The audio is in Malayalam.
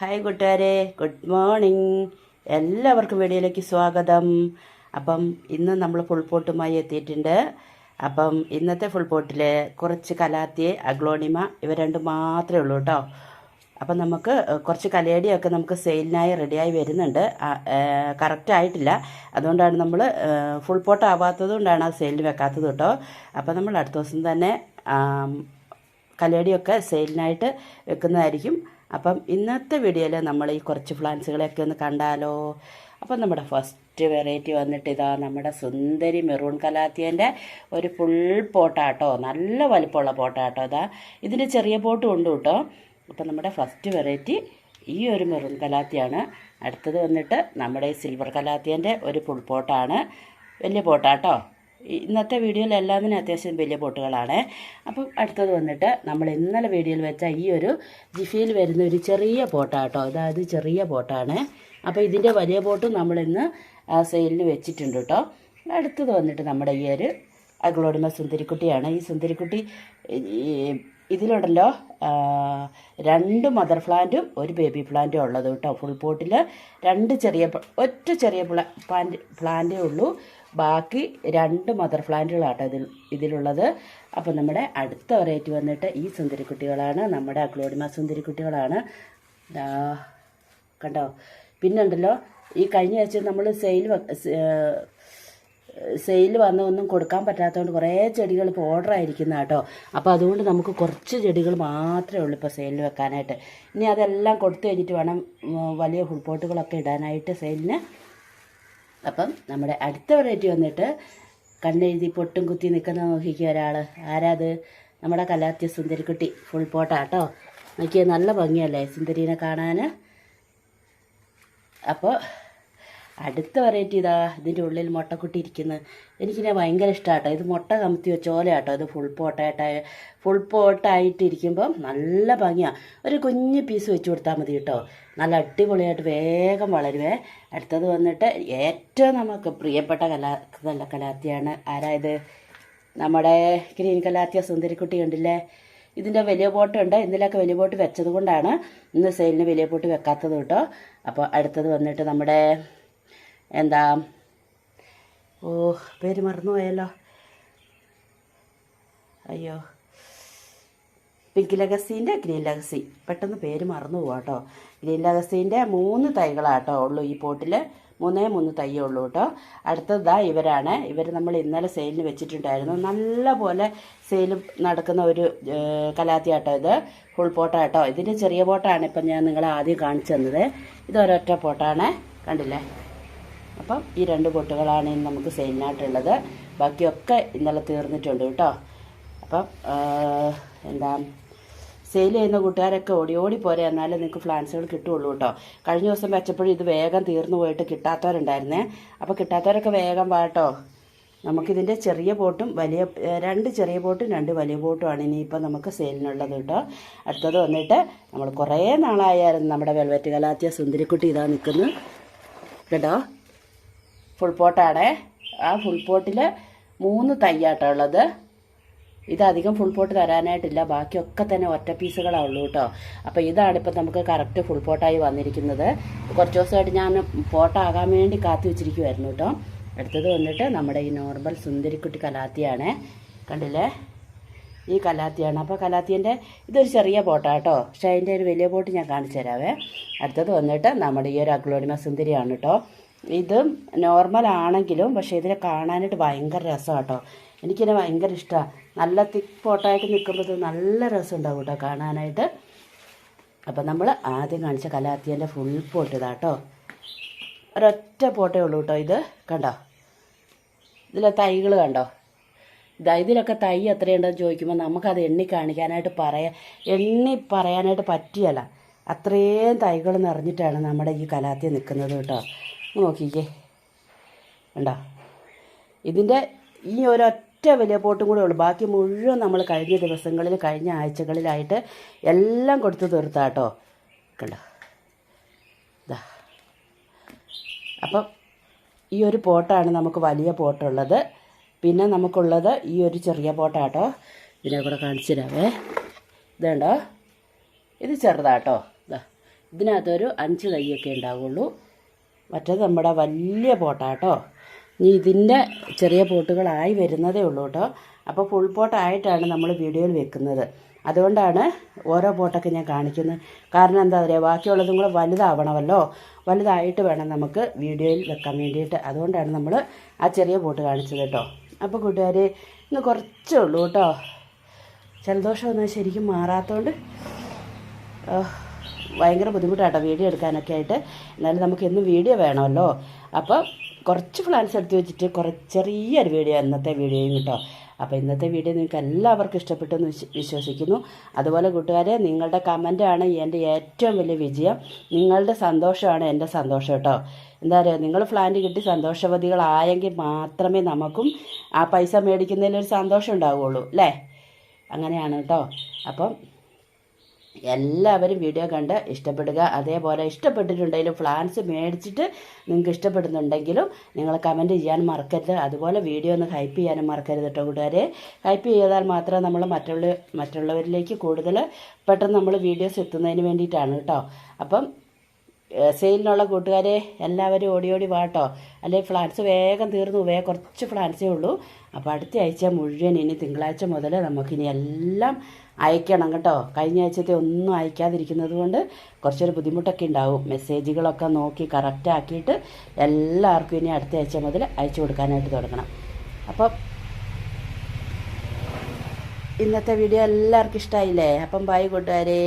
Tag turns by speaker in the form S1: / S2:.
S1: ഹായ് കൂട്ടുകാരെ ഗുഡ് മോർണിംഗ് എല്ലാവർക്കും വീഡിയോയിലേക്ക് സ്വാഗതം. അപ്പം ഇന്ന് നമ്മൾ ഫുൾ പോട്ടുമായി എത്തിയിട്ടുണ്ട്. അപ്പം ഇന്നത്തെ ഫുൾ പോട്ടിൽ കുറച്ച് കലാത്തി അഗ്ലോണിമ ഇവ രണ്ടും മാത്രമേ ഉള്ളൂ കേട്ടോ. അപ്പം നമുക്ക് കുറച്ച് കലേടിയൊക്കെ നമുക്ക് സെയിലിനായി റെഡിയായി വരുന്നുണ്ട്. കറക്റ്റ് ആയിട്ടില്ല. അതുകൊണ്ടാണ് നമ്മൾ ഫുൾ പോട്ട് ആവാത്തത് കൊണ്ടാണ് അത് സെയിലിന് വെക്കാത്തത് കേട്ടോ. അപ്പം നമ്മൾ അടുത്ത ദിവസം തന്നെ കലേടിയൊക്കെ സെയിലിനായിട്ട് വെക്കുന്നതായിരിക്കും. അപ്പം ഇന്നത്തെ വീഡിയോയിൽ നമ്മൾ ഈ കുറച്ച് പ്ലാന്റ്സുകളെയൊക്കെ ഒന്ന് കണ്ടാലോ? അപ്പം നമ്മുടെ ഫസ്റ്റ് വെറൈറ്റി വന്നിട്ട് ഇതാ നമ്മുടെ സുന്ദരി മെറൂൺ കലാത്തിയന്റെ ഒരു ഫുൾ പോട്ടാട്ടോ നല്ല വലിപ്പമുള്ള പോട്ടാട്ടോ ഇതാ. ഇതിന്റെ ചെറിയ പോട്ടും ഉണ്ട് കേട്ടോ. അപ്പം നമ്മുടെ ഫസ്റ്റ് വെറൈറ്റി ഈ ഒരു മെറൂൺ കലാത്തിയാണ്. അടുത്തത് വന്നിട്ട് നമ്മുടെ ഈ സിൽവർ കലാത്തിയന്റെ ഒരു ഫുൾ പോട്ടാണ്. വലിയ പോട്ടാട്ടോ. ഇന്നത്തെ വീഡിയോയിൽ എല്ലാത്തിനും അത്യാവശ്യം വലിയ പോട്ടുകളാണ് അപ്പം അടുത്തത് വന്നിട്ട് നമ്മൾ ഇന്നലെ വീഡിയോയിൽ വെച്ച ഈ ഒരു ജിഫിയിൽ വരുന്ന ഒരു ചെറിയ പോട്ടാട്ടോ അതായത് ചെറിയ പോട്ടാണ് അപ്പോൾ ഇതിന്റെ വലിയ പോട്ടും നമ്മളിന്ന് സെയിലിന് വെച്ചിട്ടുണ്ട് കേട്ടോ. അടുത്തത് വന്നിട്ട് നമ്മുടെ ഈ ഒരു അഗ്ലോഡിമ സുന്ദരിക്കുട്ടിയാണ്. ഈ സുന്ദരിക്കുട്ടി ഇതിലുണ്ടല്ലോ രണ്ട് മദർ പ്ലാന്റും ഒരു ബേബി പ്ലാന്റും ഉള്ളത് കേട്ടോ. ഫുൾ പോട്ടിൽ രണ്ട് ചെറിയ ഒറ്റ ചെറിയ പ്ലാ പ്ലാന്റ് പ്ലാന്റേ ഉള്ളൂ. ബാക്കി രണ്ട് മദർ പ്ലാന്റുകളാട്ടോ ഇതിൽ ഇതിലുള്ളത്. അപ്പോൾ നമ്മുടെ അടുത്ത വെറൈറ്റി വന്നിട്ട് ഈ സുന്ദരിക്കുട്ടികളാണ് നമ്മുടെ അഗ്ലോഡിമ സുന്ദരിക്കുട്ടികളാണ് കണ്ടോ? പിന്നുണ്ടല്ലോ ഈ കഴിഞ്ഞ ആഴ്ച നമ്മൾ സെയിൽ സെയിൽ വന്ന ഒന്നും കൊടുക്കാൻ പറ്റാത്തതുകൊണ്ട് കുറേ ചെടികൾ ഇപ്പോൾ ഓർഡർ ആയിരിക്കുന്ന കേട്ടോ. അപ്പോൾ അതുകൊണ്ട് നമുക്ക് കുറച്ച് ചെടികൾ മാത്രമേ ഉള്ളൂ ഇപ്പോൾ സെയിലിൽ വെക്കാനായിട്ട്. ഇനി അതെല്ലാം കൊടുത്തു കഴിഞ്ഞിട്ട് വേണം വലിയ ഫുൾ പോട്ടുകളൊക്കെ ഇടാനായിട്ട് സെയിലിന് അപ്പം നമ്മുടെ അടുത്ത വെറൈറ്റി വന്നിട്ട് കണ്ണെഴുതി പൊട്ടും കുത്തി നിൽക്കുന്ന നോക്കിക്കുക ഒരാൾ ആരാത്? നമ്മുടെ കലാത്യ സുന്ദരിക്കുട്ടി ഫുൾ പോട്ടാട്ടോ നോക്കിയാൽ നല്ല ഭംഗിയല്ലേ സുന്ദരീനെ കാണാൻ അപ്പോൾ അടുത്ത വെറൈറ്റി ഇതാ ഇതിന്റെ ഉള്ളിൽ മുട്ടക്കുട്ടി ഇരിക്കുന്നത് എനിക്കിനെ ഭയങ്കര ഇഷ്ടമാട്ടോ ഇത് മുട്ട കമത്തി വെച്ച ആട്ടോ ഇത് ഫുൾ പോട്ടായിട്ടായ ഫുൾ പോട്ടായിട്ടിരിക്കുമ്പം നല്ല ഭംഗിയാണ് ഒരു കുഞ്ഞ് പീസ് വെച്ച് കൊടുത്താൽ മതി കേട്ടോ. നല്ല അടിപൊളിയായിട്ട് വേഗം വളരുവേ. അടുത്തത് വന്നിട്ട് ഏറ്റവും നമുക്ക് പ്രിയപ്പെട്ട കലാ നല്ല കലാത്തിയാണ്. ആരായത് നമ്മുടെ ഗ്രീൻ കലാത്തിയ സുന്ദരിക്കുട്ടി ഉണ്ടല്ലേ ഇതിന്റെ വലിയ ബോട്ടുണ്ട് ഇന്നലെയൊക്കെ വലിയ പോട്ട് വെച്ചത് കൊണ്ടാണ് ഇന്ന് സെയിലിന് വലിയ പോട്ട് വെക്കാത്തത് കേട്ടോ. അപ്പോൾ അടുത്തത് വന്നിട്ട് നമ്മുടെ എന്താ? ഓ പേര് മറന്നുപോയല്ലോ. അയ്യോ. പിങ്ക് ലഗസീന്റെ ഗ്രീൻ ലഗസി. പെട്ടെന്ന് പേര് മറന്നു പോവാട്ടോ ഗ്രീൻ ലഗസീന്റെ മൂന്ന് തൈകളാട്ടോ ഉള്ളൂ ഈ പോട്ടിൽ മൂന്നേ മൂന്ന് തൈയേ ഉള്ളൂ കേട്ടോ. അടുത്തതാ ഇവരാണ്. ഇവർ നമ്മൾ ഇന്നലെ സെയിലിന് വെച്ചിട്ടുണ്ടായിരുന്നു. നല്ല പോലെ സെയിൽ നടക്കുന്ന ഒരു കലാത്തിയാട്ടോ ഇത്. ഫുൾ പോട്ടാട്ടോ ഇതിന്റെ ചെറിയ പോട്ടാണ് ഇപ്പം ഞാൻ നിങ്ങളെ ആദ്യം കാണിച്ചു തന്നത്. ഇതൊരൊറ്റ പോട്ടാണ്. കണ്ടില്ലേ? അപ്പം ഈ രണ്ട് പൊട്ടുകളാണ് ഇന്ന് നമുക്ക് സെയിലിനായിട്ടുള്ളത് ബാക്കിയൊക്കെ ഇന്നലെ തീർന്നിട്ടുണ്ട് കേട്ടോ. അപ്പം എന്താ സെയിൽ ചെയ്യുന്ന കൂട്ടുകാരൊക്കെ ഓടി ഓടി പോരെ. എന്നാലേ നിങ്ങൾക്ക് ഫ്ലാൻസുകൾ കിട്ടുള്ളൂ കേട്ടോ. കഴിഞ്ഞ ദിവസം വെച്ചപ്പോഴും ഇത് വേഗം തീർന്നു പോയിട്ട് കിട്ടാത്തവരുണ്ടായിരുന്നേ. അപ്പോൾ കിട്ടാത്തവരൊക്കെ വേഗം വാട്ടോ നമുക്കിതിന്റെ ചെറിയ ബോട്ടും വലിയ രണ്ട് ചെറിയ ബോട്ടും രണ്ട് വലിയ ബോട്ടുമാണ് ഇനിയിപ്പോൾ നമുക്ക് സെയിലിനുള്ളത് കേട്ടോ. അടുത്തത് വന്നിട്ട് നമ്മൾ കുറേ നാളായായിരുന്നു നമ്മുടെ വെൽവെറ്റ് കലാത്തിയ സുന്ദരിക്കുട്ടി ഇതാ നിൽക്കുന്നു. കേട്ടോ. ഫുൾ പോട്ടാണ് ആ ഫുൾ പോട്ടിൽ മൂന്ന് തയ്യാട്ടോ ഉള്ളത്. ഇതധികം ഫുൾ പോട്ട് തരാനായിട്ടില്ല. ബാക്കിയൊക്കെ തന്നെ ഒറ്റ പീസുകളാണ് ഉള്ളൂ കേട്ടോ അപ്പോൾ ഇതാണ് ഇപ്പം നമുക്ക് കറക്റ്റ് ഫുൾ പോട്ടായി വന്നിരിക്കുന്നത്. കുറച്ച് ദിവസമായിട്ട് ഞാൻ പോട്ടാകാൻ വേണ്ടി കാത്തി വെച്ചിരിക്കുമായിരുന്നു കേട്ടോ അടുത്തത് വന്നിട്ട് നമ്മുടെ ഈ നോർമൽ സുന്ദരിക്കുട്ടി കലാത്തിയാണ്. കണ്ടില്ലേ? ഈ കലാത്തിയാണ്. അപ്പോൾ കലാത്തിന്റെ ഇതൊരു ചെറിയ പോട്ടാട്ടോ പക്ഷേ അതിന്റെ ഒരു വലിയ പോട്ട് ഞാൻ കാണിച്ചു തരാവേ. അടുത്തത് വന്നിട്ട് നമ്മുടെ ഈ ഒരു അഗ്ലോണിമ സുന്ദരിയാണ് കേട്ടോ ഇതും നോർമൽ ആണെങ്കിലും പക്ഷേ ഇതിനെ കാണാനായിട്ട് ഭയങ്കര രസമാണ് കേട്ടോ എനിക്കിതിനെ ഭയങ്കര ഇഷ്ടമാണ് നല്ല തിക്ക് പോട്ടായിട്ട് നിൽക്കുമ്പോൾ നല്ല രസം ഉണ്ടാവും കേട്ടോ കാണാനായിട്ട്. അപ്പം നമ്മൾ ആദ്യം കാണിച്ച കലാത്തിയന്റെ ഫുൾ പോട്ട് ഇതാ കേട്ടോ ഒരൊറ്റ പോട്ടേ ഉള്ളൂ കേട്ടോ ഇത്. കണ്ടോ? ഇതിലെ തൈകൾ കണ്ടോ? ഇതാ ഇതിലൊക്കെ തൈ എത്രയുണ്ടെന്ന് ചോദിക്കുമ്പോൾ നമുക്കത് എണ്ണി കാണിക്കാനായിട്ട് പറയാൻ എണ്ണി പറയാനായിട്ട് പറ്റിയല്ല. അത്രയും തൈകൾ നിറഞ്ഞിട്ടാണ് നമ്മുടെ ഈ കലാത്തി നിൽക്കുന്നത് കേട്ടോ നോക്കിക്കേ. കണ്ടോ? ഇതിന്റെ ഈ ഒരൊറ്റ വലിയ പോട്ടും കൂടെ ഉള്ളൂ. ബാക്കി മുഴുവൻ നമ്മൾ കഴിഞ്ഞ ദിവസങ്ങളിൽ കഴിഞ്ഞ ആഴ്ചകളിലായിട്ട് എല്ലാം കൊടുത്തു തീർത്താട്ടോ കണ്ടോ? ഇതാ അപ്പം ഈ ഒരു പോട്ടാണ് നമുക്ക് വലിയ പോട്ടുള്ളത്. പിന്നെ നമുക്കുള്ളത് ഈ ഒരു ചെറിയ പോട്ടാട്ടോ ഇതിനെ കൂടെ കാണിച്ചു തരാവേ. ഇതുണ്ടോ ഇത് ചെറുതാട്ടോ ഇതാ ഇതിനകത്തൊരു അഞ്ച് തൈയൊക്കെ ഉണ്ടാവുള്ളൂ. മറ്റേത് നമ്മുടെ വലിയ പോട്ടാട്ടോ ഇനി ഇതിന്റെ ചെറിയ പോട്ടുകളായി വരുന്നതേ ഉള്ളൂ കേട്ടോ. അപ്പോൾ ഫുൾ പോട്ടായിട്ടാണ് നമ്മൾ വീഡിയോയിൽ വെക്കുന്നത്. അതുകൊണ്ടാണ് ഓരോ പോട്ടൊക്കെ ഞാൻ കാണിക്കുന്നത്. കാരണം എന്താ പറയുക ബാക്കിയുള്ളതും കൂടെ വലുതാവണമല്ലോ. വലുതായിട്ട് വേണം നമുക്ക് വീഡിയോയിൽ വെക്കാൻ വേണ്ടിയിട്ട്. അതുകൊണ്ടാണ് നമ്മൾ ആ ചെറിയ പോട്ട് കാണിച്ചത് കേട്ടോ. അപ്പോൾ കൂട്ടുകാർ ഇന്ന് കുറച്ചേ ഉള്ളൂ കേട്ടോ. ജലദോഷമൊന്നും ശരിക്കും മാറാത്തതുകൊണ്ട് ഭയങ്കര ബുദ്ധിമുട്ടാട്ടോ വീഡിയോ എടുക്കാനൊക്കെ ആയിട്ട്. എന്നാലും നമുക്ക് എന്നും വീഡിയോ വേണമല്ലോ. അപ്പോൾ കുറച്ച് പ്ലാൻസ് എടുത്ത് വെച്ചിട്ട് കുറച്ച് ചെറിയൊരു വീഡിയോ ഇന്നത്തെ വീഡിയോയും കേട്ടോ. അപ്പോൾ ഇന്നത്തെ വീഡിയോ നിങ്ങൾക്ക് എല്ലാവർക്കും ഇഷ്ടപ്പെട്ടെന്ന് വിശ്വസിക്കുന്നു. അതുപോലെ കൂട്ടുകാരെ നിങ്ങളുടെ കമന്റാണ് എന്റെ ഏറ്റവും വലിയ വിജയം. നിങ്ങളുടെ സന്തോഷമാണ് എന്റെ സന്തോഷം കേട്ടോ. എന്താ പറയുക നിങ്ങൾ പ്ലാന്റ് കിട്ടി സന്തോഷവതികളായെങ്കിൽ മാത്രമേ നമുക്കും ആ പൈസ മേടിക്കുന്നതിലൊരു സന്തോഷം ഉണ്ടാവുകയുള്ളൂ അല്ലേ? അങ്ങനെയാണ് കേട്ടോ. അപ്പം എല്ലാവരും വീഡിയോ കണ്ട് ഇഷ്ടപ്പെടുക. അതേപോലെ ഇഷ്ടപ്പെട്ടിട്ടുണ്ടെങ്കിലും ഫ്ലാൻസ് മേടിച്ചിട്ട് നിങ്ങൾക്ക് ഇഷ്ടപ്പെടുന്നുണ്ടെങ്കിലും നിങ്ങൾ കമന്റ് ചെയ്യാൻ മറക്കരുത്. അതുപോലെ വീഡിയോ ഒന്ന് ഹൈപ്പ് ചെയ്യാനും മറക്കരുത് കേട്ടോ കൂട്ടുകാരെ. ഹൈപ്പ് ചെയ്താൽ മാത്രമേ നമ്മൾ മറ്റുള്ള മറ്റുള്ളവരിലേക്ക് കൂടുതൽ പെട്ടെന്ന് നമ്മൾ വീഡിയോസ് എത്തുന്നതിന് വേണ്ടിയിട്ടാണ് കേട്ടോ അപ്പം സെയിലിനുള്ള കൂട്ടുകാരെ എല്ലാവരും ഓടി ഓടി വാട്ടോ അല്ലെങ്കിൽ ഫ്ലാറ്റ്സ് വേഗം തീർന്നു വേഗം കുറച്ച് ഫ്ലാറ്റ്സേ ഉള്ളൂ. അപ്പോൾ അടുത്ത ആഴ്ച മുഴുവൻ ഇനി തിങ്കളാഴ്ച മുതൽ നമുക്കിനി എല്ലാം അയക്കണം കേട്ടോ. കഴിഞ്ഞ ആഴ്ചത്തെ ഒന്നും അയക്കാതിരിക്കുന്നത് കൊണ്ട് കുറച്ചൊരു ബുദ്ധിമുട്ടൊക്കെ ഉണ്ടാവും. മെസ്സേജുകളൊക്കെ നോക്കി കറക്റ്റ് ആക്കിയിട്ട് എല്ലാവർക്കും ഇനി അടുത്ത ആഴ്ച മുതൽ അയച്ചു കൊടുക്കാനായിട്ട് തുടങ്ങണം. അപ്പം ഇന്നത്തെ വീഡിയോ എല്ലാവർക്കും ഇഷ്ടമായില്ലേ അപ്പം ബൈ കൂട്ടുകാരേ.